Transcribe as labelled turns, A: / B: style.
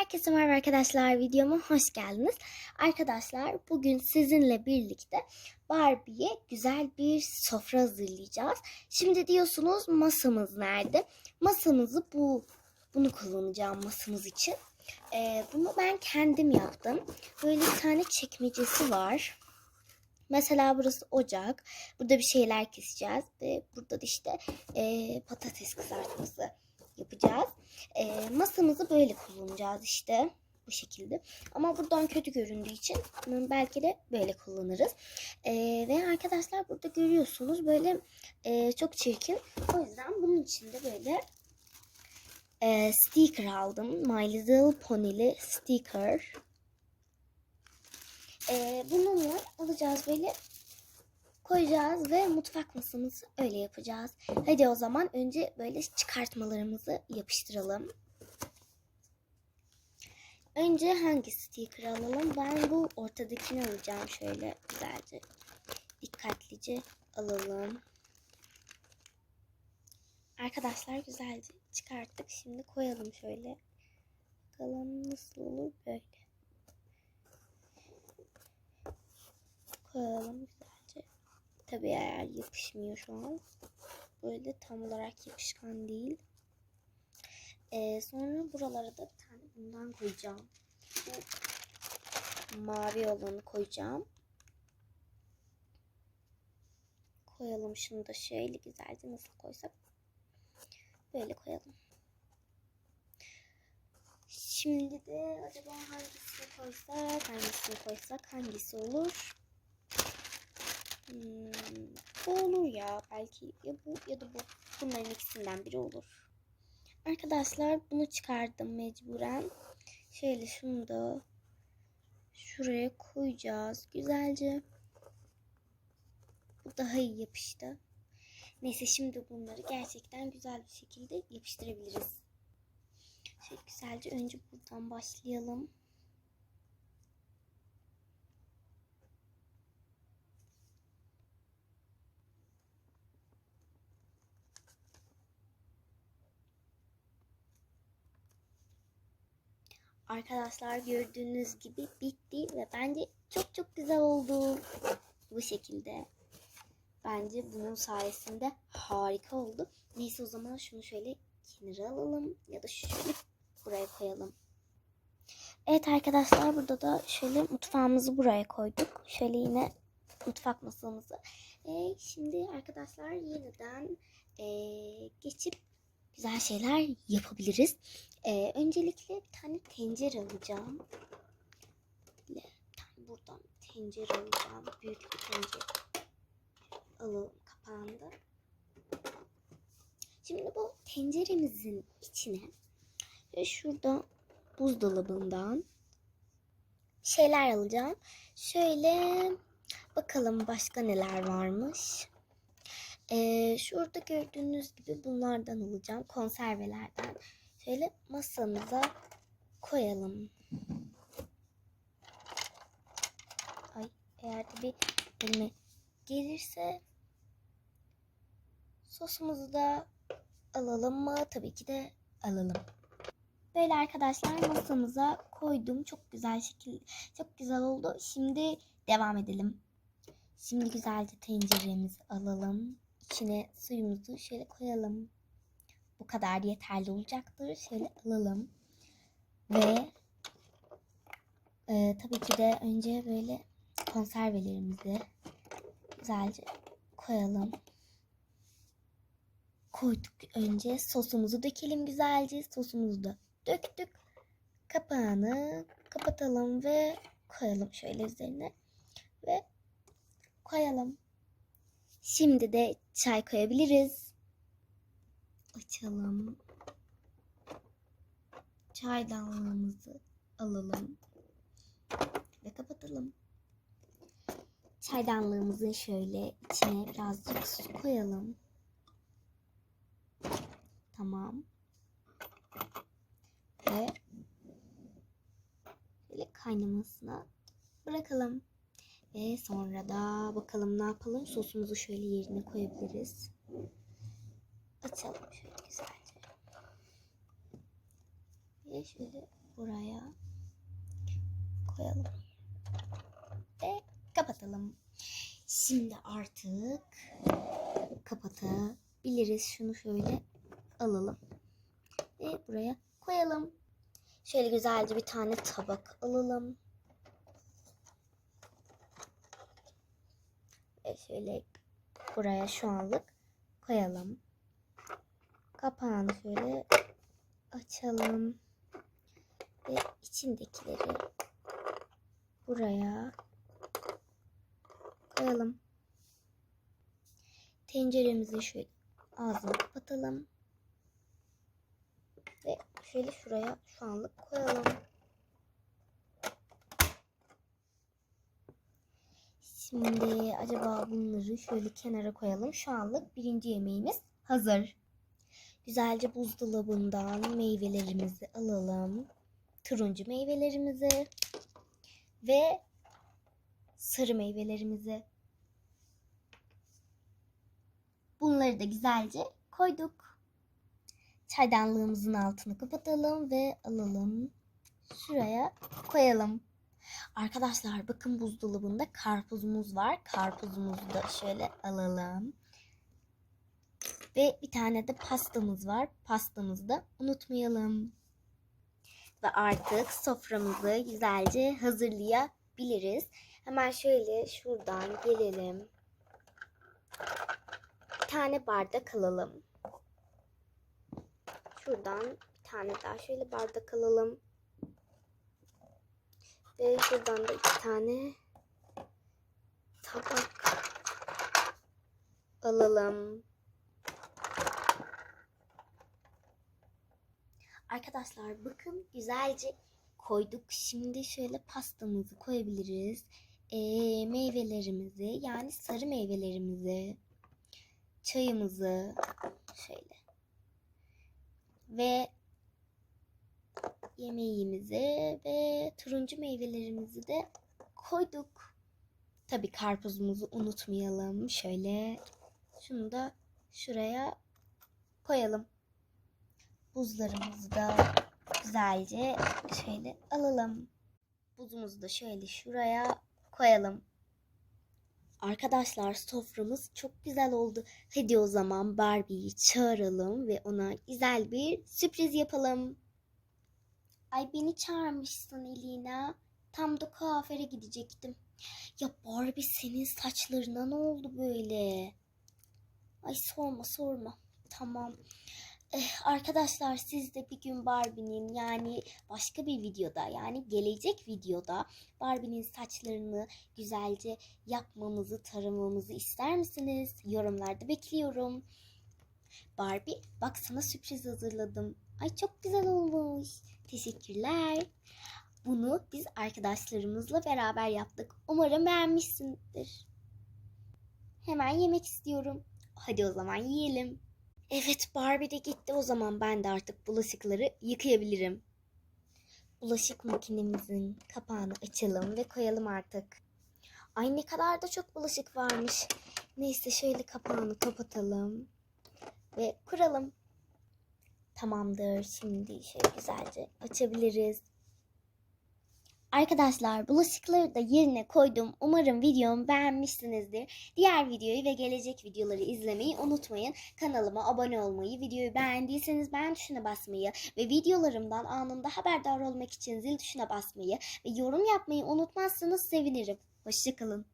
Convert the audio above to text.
A: Herkese merhaba arkadaşlar. Videoma hoş geldiniz. Arkadaşlar bugün sizinle birlikte Barbie'ye güzel bir sofra hazırlayacağız. Şimdi diyorsunuz masamız nerede? Masamızı bu bunu kullanacağım masamız için. Ee, bunu ben kendim yaptım. Böyle bir tane çekmecesi var. Mesela burası ocak. Burada bir şeyler keseceğiz. Ve burada da işte ee, patates kızartması yapacağız. E, masamızı böyle kullanacağız işte bu şekilde. Ama buradan kötü göründüğü için belki de böyle kullanırız. E, ve arkadaşlar burada görüyorsunuz böyle e, çok çirkin. O yüzden bunun için de böyle e, sticker aldım. My Little Pony'li sticker. E, bununla alacağız böyle koyacağız ve mutfak masamızı öyle yapacağız. Hadi o zaman önce böyle çıkartmalarımızı yapıştıralım. Önce hangi sticker alalım? Ben bu ortadakini alacağım şöyle güzelce. Dikkatlice alalım. Arkadaşlar güzelce çıkarttık. Şimdi koyalım şöyle. Bakalım nasıl olur böyle. Koyalım Tabii eğer yapışmıyor şu an. Böyle tam olarak yapışkan değil. Ee, sonra buralara da bir tane bundan koyacağım. Bu mavi olanı koyacağım. Koyalım şunu da şöyle güzelce nasıl koysak. Böyle koyalım. Şimdi de acaba hangisini koysak, hangisini koysak, hangisi olur? Hmm, bu olur ya belki ya bu ya da bu. Bunların ikisinden biri olur. Arkadaşlar bunu çıkardım mecburen. Şöyle şunu da şuraya koyacağız güzelce. Bu daha iyi yapıştı. Neyse şimdi bunları gerçekten güzel bir şekilde yapıştırabiliriz. Şöyle güzelce önce buradan başlayalım. Arkadaşlar gördüğünüz gibi bitti ve bence çok çok güzel oldu. Bu şekilde. Bence bunun sayesinde harika oldu. Neyse o zaman şunu şöyle kenara alalım ya da şöyle buraya koyalım. Evet arkadaşlar burada da şöyle mutfağımızı buraya koyduk. Şöyle yine mutfak masamızı. Ee, şimdi arkadaşlar yeniden ee, geçip güzel şeyler yapabiliriz. Ee, öncelikle bir tane tencere alacağım. Bir buradan tencere alacağım. Büyük bir tencere. Alalım kapağını da. Şimdi bu tenceremizin içine şurada buzdolabından şeyler alacağım. Şöyle bakalım başka neler varmış. Ee, şurada gördüğünüz gibi bunlardan alacağım. Konservelerden. Şöyle masamıza koyalım. Ay eğer bir elime gelirse sosumuzu da alalım mı? Tabii ki de alalım. Böyle arkadaşlar masamıza koydum. Çok güzel şekil, çok güzel oldu. Şimdi devam edelim. Şimdi güzelce tenceremizi alalım. İçine suyumuzu şöyle koyalım. Bu kadar yeterli olacaktır. Şöyle alalım. Ve e, tabii ki de önce böyle konservelerimizi güzelce koyalım. Koyduk önce sosumuzu dökelim güzelce. Sosumuzu da döktük. Kapağını kapatalım ve koyalım şöyle üzerine. Ve koyalım. Şimdi de çay koyabiliriz. Açalım. Çaydanlığımızı alalım. Ve kapatalım. Çaydanlığımızın şöyle içine birazcık su koyalım. Tamam. Ve böyle kaynamasına bırakalım. Ve sonra da bakalım ne yapalım. Sosumuzu şöyle yerine koyabiliriz. Açalım şöyle güzelce. Ve şöyle buraya koyalım. Ve kapatalım. Şimdi artık kapatabiliriz. Şunu şöyle alalım. Ve buraya koyalım. Şöyle güzelce bir tane tabak alalım. Şöyle buraya şu anlık koyalım. Kapağını şöyle açalım. Ve içindekileri buraya koyalım. Tenceremizi şöyle ağzını kapatalım. Ve şöyle şuraya şu anlık koyalım. Şimdi acaba bunları şöyle kenara koyalım. Şu anlık birinci yemeğimiz hazır. Güzelce buzdolabından meyvelerimizi alalım. Turuncu meyvelerimizi ve sarı meyvelerimizi. Bunları da güzelce koyduk. Çaydanlığımızın altını kapatalım ve alalım. Şuraya koyalım. Arkadaşlar bakın buzdolabında karpuzumuz var. Karpuzumuzu da şöyle alalım. Ve bir tane de pastamız var. Pastamızı da unutmayalım. Ve artık soframızı güzelce hazırlayabiliriz. Hemen şöyle şuradan gelelim. Bir tane bardak alalım. Şuradan bir tane daha şöyle bardak alalım. Ve şuradan da iki tane tabak alalım. Arkadaşlar bakın güzelce koyduk. Şimdi şöyle pastamızı koyabiliriz. Ee, meyvelerimizi yani sarı meyvelerimizi, çayımızı şöyle ve yemeğimizi ve turuncu meyvelerimizi de koyduk. Tabii karpuzumuzu unutmayalım. Şöyle şunu da şuraya koyalım. Buzlarımızı da güzelce şöyle alalım. Buzumuzu da şöyle şuraya koyalım. Arkadaşlar soframız çok güzel oldu. Hadi o zaman Barbie'yi çağıralım ve ona güzel bir sürpriz yapalım. Ay beni çağırmışsın Elina. Tam da kuaföre gidecektim. Ya Barbie senin saçlarına ne oldu böyle? Ay sorma sorma. Tamam. Eh, arkadaşlar siz de bir gün Barbie'nin yani başka bir videoda yani gelecek videoda Barbie'nin saçlarını güzelce yapmamızı, taramamızı ister misiniz? Yorumlarda bekliyorum. Barbie bak sana sürpriz hazırladım. Ay çok güzel olmuş. Teşekkürler. Bunu biz arkadaşlarımızla beraber yaptık. Umarım beğenmişsindir. Hemen yemek istiyorum. Hadi o zaman yiyelim. Evet Barbie de gitti o zaman ben de artık bulaşıkları yıkayabilirim. Bulaşık makinemizin kapağını açalım ve koyalım artık. Ay ne kadar da çok bulaşık varmış. Neyse şöyle kapağını kapatalım ve kuralım. Tamamdır. Şimdi şöyle güzelce açabiliriz. Arkadaşlar bulaşıkları da yerine koydum. Umarım videomu beğenmişsinizdir. Diğer videoyu ve gelecek videoları izlemeyi unutmayın. Kanalıma abone olmayı, videoyu beğendiyseniz beğen tuşuna basmayı ve videolarımdan anında haberdar olmak için zil tuşuna basmayı ve yorum yapmayı unutmazsanız sevinirim. Hoşçakalın.